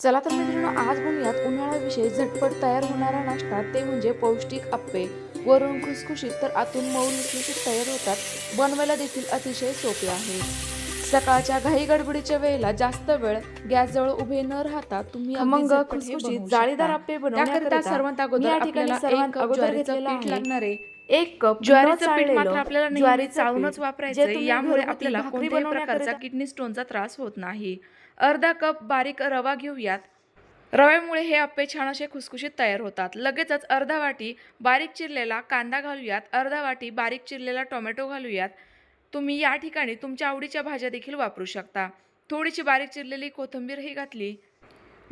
चला तर मित्रांनो आज बनवूयात उन्हाळ्याविषयी झटपट तयार होणारा नाश्ता. ते म्हणजे पौष्टिक आप्पे वरून खुसखुशीत तर आतून मऊ लुसलुशीत तयार होतात. बनवायला देखील अतिशय सोपे आहे. सकाळच्या घाई गडबडीच्या वेळेला जास्त वेळ गॅसजवळ उभे न राहता तुम्ही हे खुसखुशीत, जाळीदार. आप्पे बनवण्याकरिता सर्वात अगोदर आपल्याला सर्वात एक अगोदर घेतलेलं. लागणार आहे. एक कप ज्वारीचं पीठ मात्र आपल्याला नेहमी पीठ, वापरायचं. यामुळे आपल्याला कोणत्याही प्रकारचा किडनी स्टोनचा त्रास होत नाही. अर्धा कप बारीक रवा घेऊयात. रव्यामुळे हे आप्पे छान असे खुसखुशीत तयार होतात. लगेचच अर्धा वाटी बारीक चिरलेला कांदा घालूयात. अर्धा वाटी बारीक चिरलेला टोमॅटो घालूयात. तुम्ही या ठिकाणी तुमच्या आवडीच्या भाज्या देखील वापरू शकता. थोडीशी बारीक चिरलेली कोथिंबीरही घातली.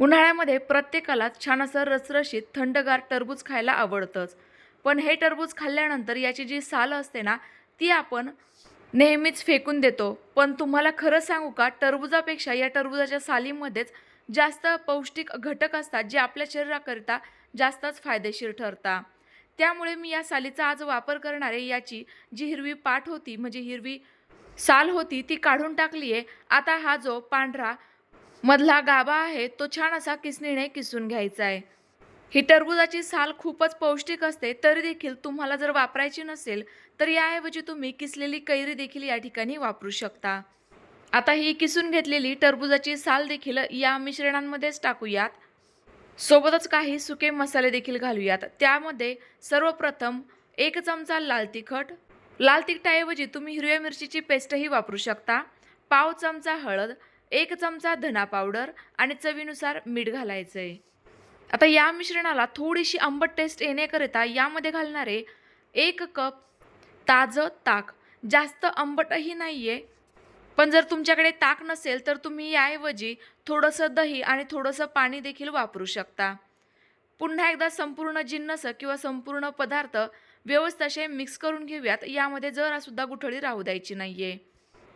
उन्हाळ्यामध्ये प्रत्येकाला छान असं रसरशीत थंडगार टरबूज खायला आवडतंच. पण हे टरबूज खाल्ल्यानंतर याची जी साल असते ना ती आपण नेहमीच फेकून देतो. पण तुम्हाला खरं सांगू का टरबुजापेक्षा या टरबुजाच्या सालीमध्येच जास्त पौष्टिक घटक असतात जे आपल्या शरीराकरिता जास्तच फायदेशीर ठरतात. त्यामुळे मी या सालीचा आज वापर करणारे याची जी हिरवी पाठ होती म्हणजे हिरवी साल होती ती काढून टाकली आहे आता हा जो पांढरा मधला गाभा आहे तो छान असा किसणीने किसून घ्यायचा आहे ही टरबुजाची साल खूपच पौष्टिक असते तरी देखील तुम्हाला जर वापरायची नसेल तर याऐवजी तुम्ही किसलेली कैरी देखील या ठिकाणी वापरू शकता. आता ही किसून घेतलेली टरबुजाची साल देखील या मिश्रणांमध्येच टाकूयात. सोबतच काही सुके मसाले देखील घालूयात. त्यामध्ये सर्वप्रथम एक चमचा लाल तिखट लाल तिखटाऐवजी तुम्ही हिरव्या मिरचीची पेस्टही वापरू शकता पाव चमचा हळद एक चमचा धना पावडर आणि चवीनुसार मीठ घालायचं आहे आता या मिश्रणाला थोडीशी आंबट टेस्ट येण्याकरिता यामध्ये घालणारे एक कप ताजं ताक. जास्त आंबटही नाही आहे पण जर तुमच्याकडे ताक नसेल तर तुम्ही याऐवजी थोडंसं दही आणि थोडंसं पाणी देखील वापरू शकता. पुन्हा एकदा संपूर्ण जिन्नस किंवा संपूर्ण पदार्थ व्यवस्थित असे मिक्स करून घेऊयात. यामध्ये जरासुद्धा गुठळी राहू द्यायची नाही आहे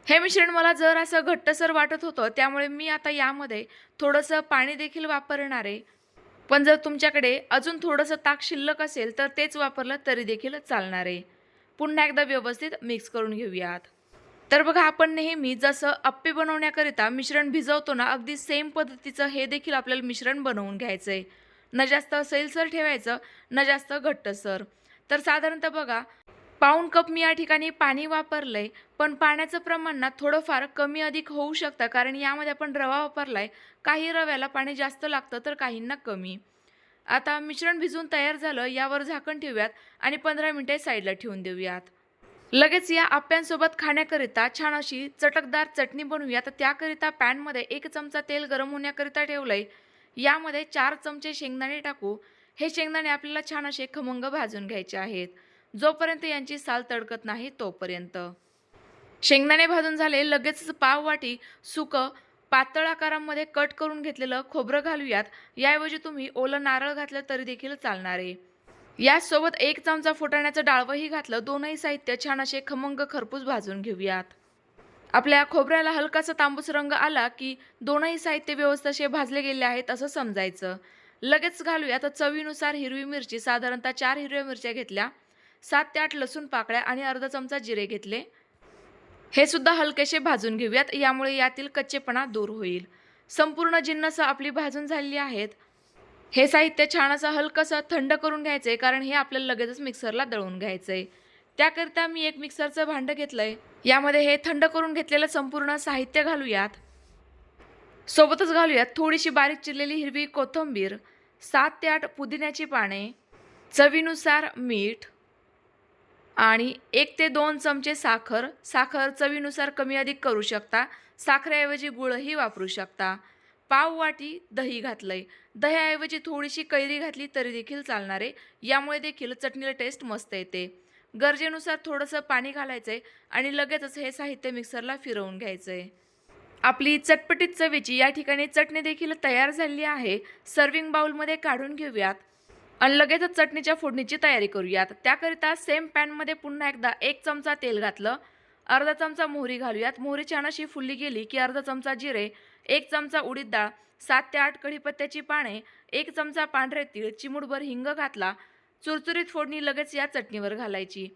हे मिश्रण मला जर असं घट्टसर वाटत होतं त्यामुळे मी आता यामध्ये थोडंसं पाणी देखील वापरणार आहे. पण जर तुमच्याकडे अजून थोडंसं ताक शिल्लक असेल तर तेच वापरलं तरी देखील चालणार आहे. पुन्हा एकदा व्यवस्थित मिक्स करून घेऊयात. तर बघा आपण नेहमी जसं अप्पे बनवण्याकरिता मिश्रण भिजवतो ना अगदी सेम पद्धतीचं हे देखील आपल्याला मिश्रण बनवून घ्यायचं आहे न जास्त सैलसर ठेवायचं न जास्त घट्टसर तर साधारणतः बघा पाऊण कप मी या ठिकाणी पाणी वापरलं आहे पण पाण्याचं प्रमाण ना थोडंफार कमी अधिक होऊ शकतं कारण यामध्ये आपण रवा वापरला आहे काही रव्याला पाणी जास्त लागतं तर काहींना कमी. आता मिश्रण भिजून तयार झालं यावर झाकण ठेवूयात आणि पंधरा मिनटे साईडला ठेवून देऊयात. लगेच या आप्यांसोबत खाण्याकरिता छान अशी चटकदार चटणी बनवूया तर त्याकरिता पॅनमध्ये एक चमचा तेल गरम होण्याकरिता ठेवलं आहे यामध्ये चार चमचे शेंगदाणे टाकू. हे शेंगदाणे आपल्याला छान असे खमंग भाजून घ्यायचे आहेत. जोपर्यंत यांची साल तडकत नाही तोपर्यंत. शेंगदाणे भाजून झाले लगेचच पाव वाटी सुकं पातळ आकारामध्ये कट करून घेतलेलं खोबरं घालूयात. याऐवजी तुम्ही ओलं नारळ घातलं तरी देखील चालणार आहे. यासोबत एक चमचा फुटाण्याचं डाळवंही घातलं. दोनही साहित्य छान असे खमंग खरपूस भाजून घेऊयात. आपल्या खोबऱ्याला हलकासा तांबूस रंग आला की दोनही साहित्य व्यवस्थित असे भाजले गेले आहेत असं समजायचं. लगेच घालूया तर चवीनुसार हिरवी मिरची साधारणतः चार हिरव्या मिरच्या घेतल्या. सात ते आठ लसूण पाकळ्या आणि अर्धा चमचा जिरे घेतले. हे सुद्धा हलकेसे भाजून घेऊयात. यामुळे यातील कच्चेपणा दूर होईल. संपूर्ण जिन्नस आपली भाजून झालेली आहेत. हे साहित्य छान असं हलकंसं थंड करून घ्यायचं आहे कारण हे आपल्याला लगेचच मिक्सरला दळून घ्यायचं आहे त्याकरिता मी एक मिक्सरचं भांडं घेतलं आहे यामध्ये हे थंड करून घेतलेलं संपूर्ण साहित्य घालूयात. सोबतच घालूयात थोडीशी बारीक चिरलेली हिरवी कोथिंबीर सात ते आठ पुदिन्याची पाने चवीनुसार मीठ आणि एक ते दोन चमचे साखर साखर चवीनुसार कमी अधिक करू शकता. साखरेऐवजी गुळही वापरू शकता. पाव वाटी दही घातलंय. दह्याऐवजी थोडीशी कैरी घातली तरी देखील चालणार. आहे यामुळे देखील चटणीला टेस्ट मस्त येते. गरजेनुसार थोडंसं पाणी घालायचं आहे आणि लगेचच हे साहित्य मिक्सरला फिरवून घ्यायचं आहे आपली चटपटीत चवीची या ठिकाणी चटणी देखील तयार झालेली आहे. सर्विंग बाउलमध्ये काढून घेऊयात. आणि लगेचच चटणीच्या फोडणीची तयारी करूयात. त्याकरिता सेम पॅनमध्ये पुन्हा एकदा एक चमचा तेल घातलं. अर्धा चमचा मोहरी घालूयात. मोहरी छान अशी फुलली गेली की अर्धा चमचा जिरे एक चमचा उडीद डाळ सात ते आठ कढीपत्त्याची पाने एक चमचा पांढरे तीळ चिमुडभर हिंग घातला. चुरचुरीत फोडणी लगेच या चटणीवर घालायची.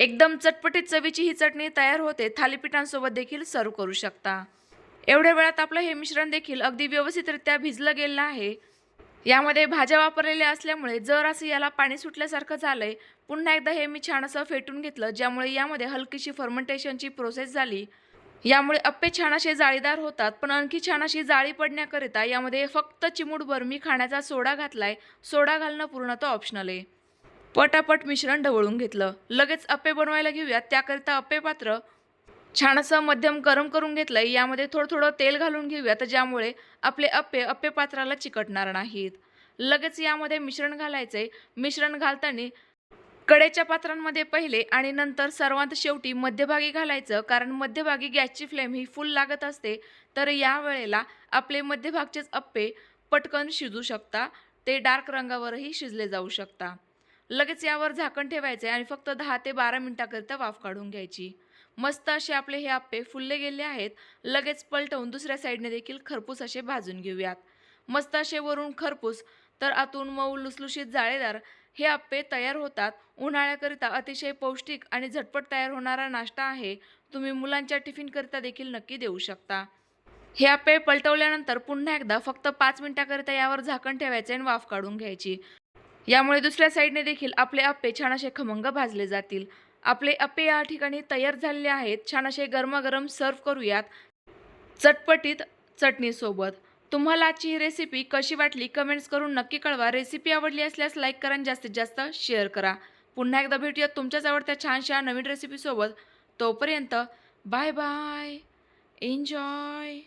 एकदम चटपटीत चवीची ही चटणी तयार होते थालीपीठांसोबत देखील सर्व करू शकता. एवढ्या वेळात आपलं हे मिश्रण देखील अगदी व्यवस्थितरित्या भिजलं गेलं आहे. यामध्ये भाज्या वापरलेल्या असल्यामुळे जर असं याला पाणी सुटल्यासारखं झालंय पुन्हा एकदा हे मी छान असं फेटून घेतलं ज्यामुळे यामध्ये हलकीशी फर्मेंटेशनची प्रोसेस झाली. यामुळे अप्पे छान असे जाळीदार होतात पण आणखी छान अशी जाळी पडण्याकरिता यामध्ये फक्त चिमूटभर मी खाण्याचा सोडा घातलाय. सोडा घालणं पूर्णतः ऑप्शनल आहे. पटापट मिश्रण ढवळून घेतलं. लगेच अप्पे बनवायला घेऊयात त्याकरिता अप्पे पात्र छान असं मध्यम गरम करून घेतलं यामध्ये थोडं थोडं तेल घालून घेऊया. तर ज्यामुळे आपले अप्पे अप्पे पात्राला चिकटणार नाहीत. लगेच यामध्ये मिश्रण घालायचं आहे मिश्रण घालताना कडेच्या पात्रांमध्ये पहिले आणि नंतर सर्वात शेवटी मध्यभागी घालायचं कारण मध्यभागी गॅसची फ्लेम ही फुल लागत असते तर या वेळेला आपले मध्यभागचेच अप्पे पटकन शिजू शकता. ते डार्क रंगावरही शिजले जाऊ शकता. लगेच यावर झाकण ठेवायचे आणि फक्त दहा ते बारा मिनटाकरिता वाफ काढून घ्यायची. मस्त असे आपले हे आप्पे फुलले गेले आहेत. लगेच पलटवून दुसऱ्या साईडने देखील खरपूस असे भाजून घेऊयात. मस्त असे वरून खरपूस तर आतून मऊ लुसलुशीत जाळेदार हे आप्पे तयार होतात. उन्हाळ्याकरिता अतिशय पौष्टिक आणि झटपट तयार होणारा नाश्ता आहे. तुम्ही मुलांच्या टिफिनकरिता देखील नक्की देऊ शकता. हे आप्पे पलटवल्यानंतर पुन्हा एकदा फक्त पाच मिनिटाकरिता यावर झाकण ठेवायचे आणि वाफ काढून घ्यायची. यामुळे दुसऱ्या साईडने देखील आपले आप्पे छान असे खमंग भाजले जातील. आपले अप्पे या ठिकाणी तयार झालेले आहेत. छान असे गरमागरम सर्व करूयात. चटपटीत चटणीसोबत तुम्हाला आजची ही रेसिपी कशी वाटली कमेंट्स करून नक्की कळवा. रेसिपी आवडली असल्यास लाईक करा आणि जास्तीत जास्त शेअर करा. पुन्हा एकदा भेटूयात तुमच्याच आवडत्या छानशा नवीन रेसिपीसोबत तोपर्यंत बाय बाय एन्जॉय